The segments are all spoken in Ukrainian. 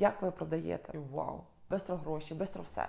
як ви продаєте. Вау, бистро гроші, бистро все.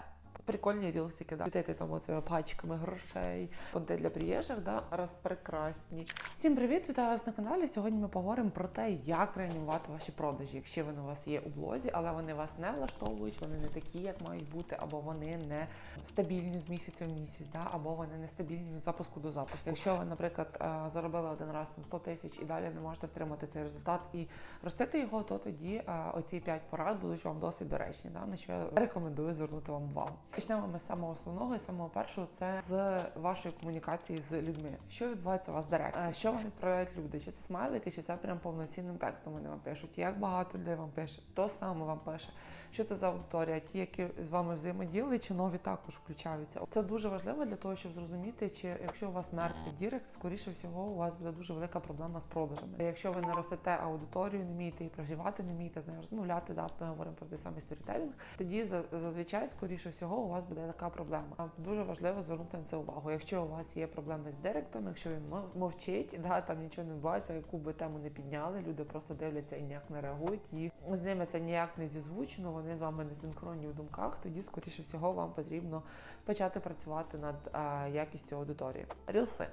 Прикольні рілсики, да. Світити там оцими пачками грошей, понти для приїжджих, да, раз прекрасні. Всім привіт, вітаю вас на каналі. Сьогодні ми поговоримо про те, як реанімувати ваші продажі, якщо вони у вас є у блозі, але вони вас не влаштовують, вони не такі, як мають бути, або вони не стабільні з місяця в місяць, да, або вони не стабільні від запуску до запуску. Якщо ви, наприклад, е, заробили один раз там 100 тисяч і далі не можете втримати цей результат і ростити його, то тоді е, оці 5 порад будуть вам досить доречні, да, на що я рекомендую звернути вам увагу. Почнемо ми з самого основного і самого першого це з вашої комунікації з людьми. Що відбувається у вас директ? Е, Що вони проявляють люди? Чи це смайлики, чи це прям повноцінним текстом вони вам пишуть? Як багато людей вам пише? Хто саме вам пише? Що це за аудиторія? Ті, які з вами взаємодіяли, чи нові також включаються? Це дуже важливо для того, щоб зрозуміти, чи якщо у вас мертвий дірект, скоріше всього, у вас буде дуже велика проблема з продажами. Якщо ви не ростете аудиторію, не вмієте її прогрівати, не вмієте з нею розмовляти, да, ми говоримо про той самий сторітелінг, тоді за- зазвичай, скоріше всього, у вас буде така проблема. Дуже важливо звернути на це увагу. Якщо у вас є проблеми з директом, якщо він мов- мовчить, да, там нічого не відбувається, яку би тему не підняли, люди просто дивляться і ніяк не реагують, і з ними це ніяк не зізвучено, вони з вами не синхронні у думках, тоді, скоріше всього, вам потрібно почати працювати над а, якістю аудиторії. Рілси.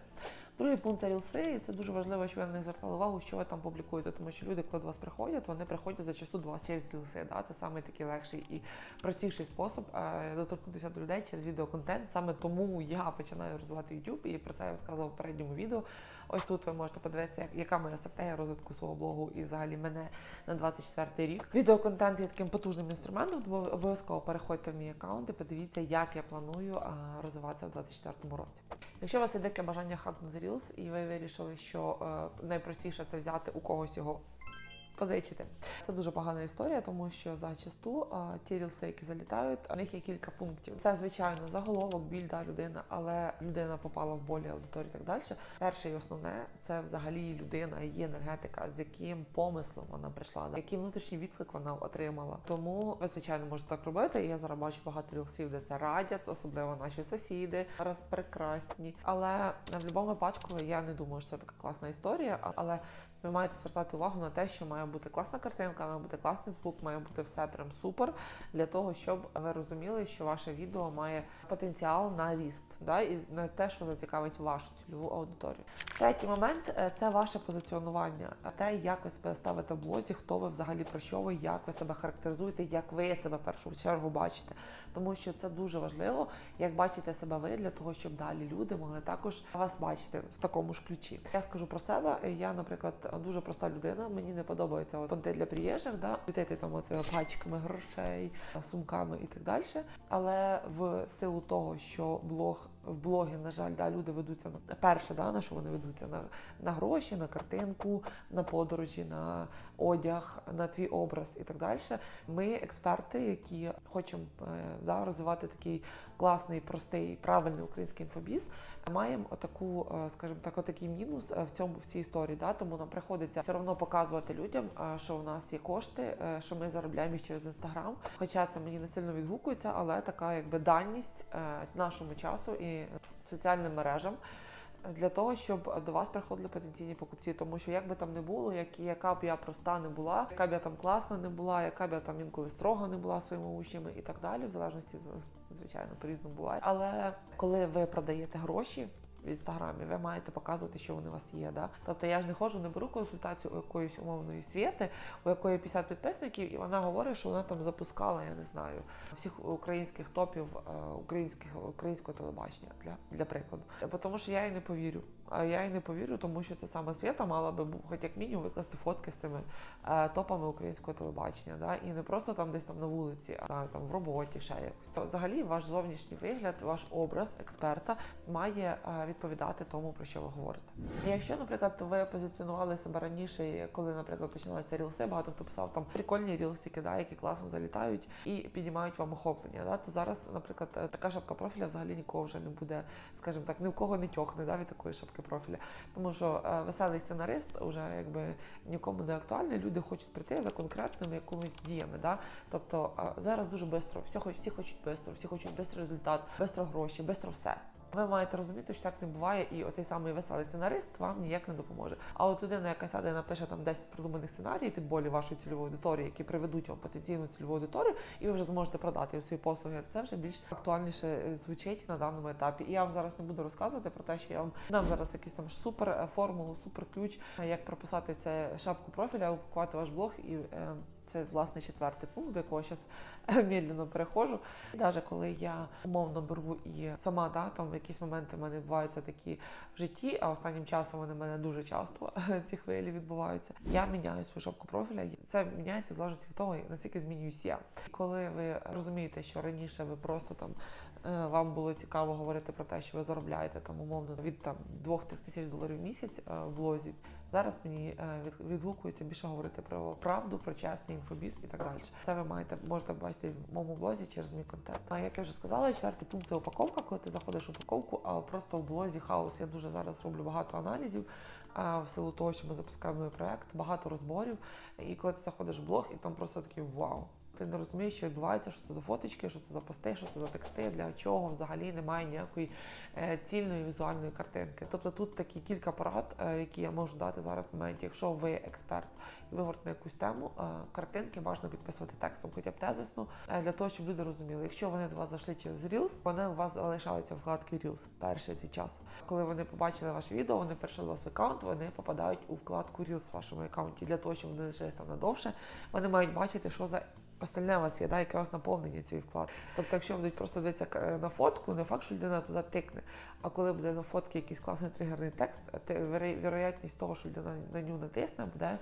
Другий пункт це рілси, і це дуже важливо, що ви на них звертали увагу, що ви там публікуєте, тому що люди, коли до вас приходять, вони приходять зачасту до вас через рілси. Да? Це саме такий легший і простіший спосіб е, доторкнутися до людей через відеоконтент. Саме тому я починаю розвивати YouTube, і про це я розказувала в передньому відео. Ось тут ви можете подивитися, яка моя стратегія розвитку свого блогу і взагалі мене на 24 рік. Відеоконтент є таким потужним інструментом, тому обов'язково переходьте в мій аккаунт і подивіться, як я планую а, розвиватися в 24 році. Якщо у вас є дике бажання хакнути Reels, і ви вирішили, що е, найпростіше це взяти у когось його. Позичити це дуже погана історія, тому що зачасту ті рілси, які залітають, у них є кілька пунктів. Це звичайно заголовок, біль да, людина, але людина попала в болі аудиторії так далі. Перше і основне це взагалі людина, її енергетика, з яким помислом вона прийшла, який внутрішній відклик вона отримала. Тому ви звичайно можете так робити. Я зараз бачу багато рілсів, де це радять, особливо наші сусіди, зараз прекрасні. Але в будь-якому випадку я не думаю, що це така класна історія. Але ви маєте звертати увагу на те, що має бути класна картинка, має бути класний звук, має бути все прям супер для того, щоб ви розуміли, що ваше відео має потенціал на ріст, да, і на те, що зацікавить вашу цільову аудиторію. Третій момент е, це ваше позиціонування, те, як ви себе ставите в блозі, хто ви взагалі про що ви, як ви себе характеризуєте, як ви себе в першу чергу бачите. Тому що це дуже важливо, як бачите себе ви, для того, щоб далі люди могли також вас бачити в такому ж ключі. Я скажу про себе. Я, наприклад, дуже проста людина. Мені не подобається от понти для приїжджих, да, світити там оцими пачками грошей, сумками і так далі. Але в силу того, що блог в блогі, на жаль, да, люди ведуться на перше, да, на що вони ведуться на, на гроші, на картинку, на подорожі, на одяг, на твій образ і так далі. Ми експерти, які хочемо е, да, розвивати такий класний, простий, правильний український інфобіз, маємо отаку, е, скажімо так, отакий мінус е, в цьому в цій історії. Да? Тому нам приходиться все одно показувати людям, що в нас є кошти, е, що ми заробляємо їх через інстаграм. Хоча це мені не сильно відгукується, але така якби даність е, нашому часу і соціальним мережам. Для того щоб до вас приходили потенційні покупці, тому що як би там не було, як яка б я проста не була, яка б я там класна не була, яка б я там інколи строга не була своїми учнями і так далі, в залежності звичайно по різному буває. Але коли ви продаєте гроші. В інстаграмі ви маєте показувати, що вони у вас є. Да? Тобто я ж не ходжу, не беру консультацію у якоїсь умовної світи, у якої 50 підписників, і вона говорить, що вона там запускала, я не знаю, всіх українських топів е, українських українського телебачення для, для прикладу. Тому що я їй не повірю. А я їй не повірю, тому що це саме свята мала би хоч як мінімум викласти фотки з цими е, топами українського телебачення. Да? І не просто там десь там на вулиці, а там в роботі ще якось. То взагалі ваш зовнішній вигляд, ваш образ експерта має е, відповідати тому, про що ви говорите. Якщо, наприклад, ви позиціонували себе раніше, коли, наприклад, починалися рілси, багато хто писав там прикольні рілсики, да, які класно залітають і піднімають вам охоплення. Да, то зараз, наприклад, е, така шапка профіля взагалі нікого вже не буде, скажімо так, ні в кого не тьохне да, від такої шапки профіля. Тому що е, веселий сценарист вже якби нікому не актуальний. Люди хочуть прийти за конкретними якимись діями. Да? Тобто е, зараз дуже швидко, всі, всі хочуть швидко, всі хочуть швидкий результат, швидко гроші, швидко все. Ви маєте розуміти, що так не буває, і оцей самий веселий сценарист вам ніяк не допоможе. А от людина, яка сяде і напише там 10 продуманих сценаріїв під болі вашої цільової аудиторії, які приведуть вам потенційну цільову аудиторію, і ви вже зможете продати свої послуги. Це вже більш актуальніше е, звучить на даному етапі. І я вам зараз не буду розказувати про те, що я вам дам зараз якийсь там супер е, формулу, супер ключ, е, як прописати це шапку профіля, упакувати ваш блог і. Це власне четвертий пункт, до якого зараз медленно переходжу. Навіть коли я умовно беру і сама да, там якісь моменти в мене відбуваються такі в житті, а останнім часом вони в мене дуже часто ці хвилі відбуваються. Я міняю свою шапку профіля. Це міняється залежить від того, наскільки змінююсь я. Коли ви розумієте, що раніше ви просто там е, вам було цікаво говорити про те, що ви заробляєте там умовно від там 2-3 тисяч доларів в місяць е, в блозі. Зараз мені е, від- відгукується більше говорити про правду, про чесний інфобіз і так далі. Це ви маєте можете бачити в моєму блозі через мій контент. А як я вже сказала, четвертий пункт це упаковка. Коли ти заходиш в упаковку, а просто в блозі хаос. Я дуже зараз роблю багато аналізів. А в силу того, що ми запускаємо новий проект, багато розборів. І коли ти заходиш в блог, і там просто такий вау. Ти не розумієш, що відбувається, що це за фоточки, що це за пости, що це за тексти, для чого взагалі немає ніякої е, цільної візуальної картинки. Тобто тут такі кілька порад, е, які я можу дати зараз в моменті. Якщо ви експерт і ви говорите на якусь тему, е, картинки бажано підписувати текстом, хоча б тезисно, для того, щоб люди розуміли. Якщо вони до вас зайшли через Reels, вони у вас залишаються в вкладці Reels перший цей час. Коли вони побачили ваше відео, вони перейшли до вас в аккаунт, вони попадають у вкладку Reels в вашому аккаунті. Для того, щоб вони лишились там надовше, вони мають бачити, що за остальне у вас є, да, яке у вас наповнення цієї вкладки. Тобто, якщо будуть просто дивитися е, на фотку, не факт, що людина туди тикне. А коли буде на фотці якийсь класний тригерний текст, вероятність того, що людина на нього натисне, буде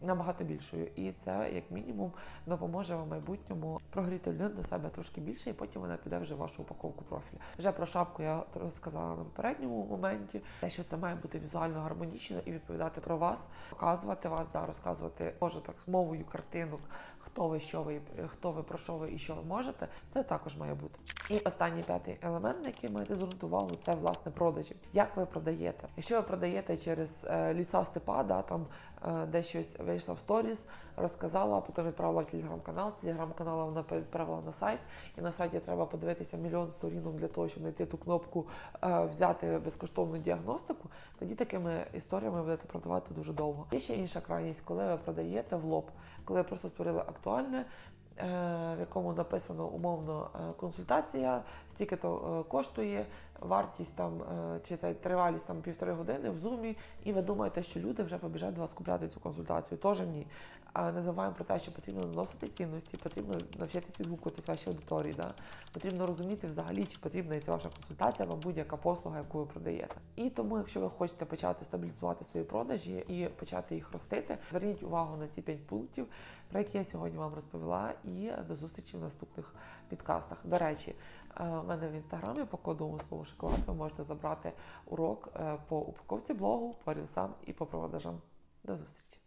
набагато більшою. І це, як мінімум, допоможе вам в майбутньому прогріти людину до себе трошки більше, і потім вона піде вже в вашу упаковку профіля. Вже про шапку я розказала на попередньому моменті, те, що це має бути візуально гармонічно і відповідати про вас, показувати вас, да, розказувати може так мовою картинок, хто ви, що ви, хто ви, про що ви і що ви можете. Це також має бути. І останній п'ятий елемент, на який маєте звернути увагу, це власне продажі. Як ви продаєте? Якщо ви продаєте через е, ліса степа, да, там е, де щось вийшла в сторіс, розказала, потім відправила в телеграм-канал, з телеграм-каналу вона відправила на сайт, і на сайті треба подивитися мільйон сторінок для того, щоб знайти ту кнопку е, взяти безкоштовну діагностику, тоді такими історіями будете продавати дуже довго. Є ще інша крайність, коли ви продаєте в лоб, коли ви просто створили актуальне. Е, В якому написано умовно е, консультація, стільки то е, коштує, вартість там е, чи та тривалість там півтори години в зумі, і ви думаєте, що люди вже побіжать до вас купляти цю консультацію. Тож ні. А не забуваємо про те, що потрібно наносити цінності, потрібно навчитись відгукуватись вашій аудиторії. Да? Потрібно розуміти взагалі, чи потрібна ця ваша консультація або будь-яка послуга, яку ви продаєте. І тому, якщо ви хочете почати стабілізувати свої продажі і почати їх ростити, зверніть увагу на ці п'ять пунктів, про які я сьогодні вам розповіла. І до зустрічі в наступних підкастах. До речі, е, в мене в інстаграмі по кодовому слову шоколад ви можете забрати урок е, по упаковці блогу, по рілсам і по продажам. До зустрічі!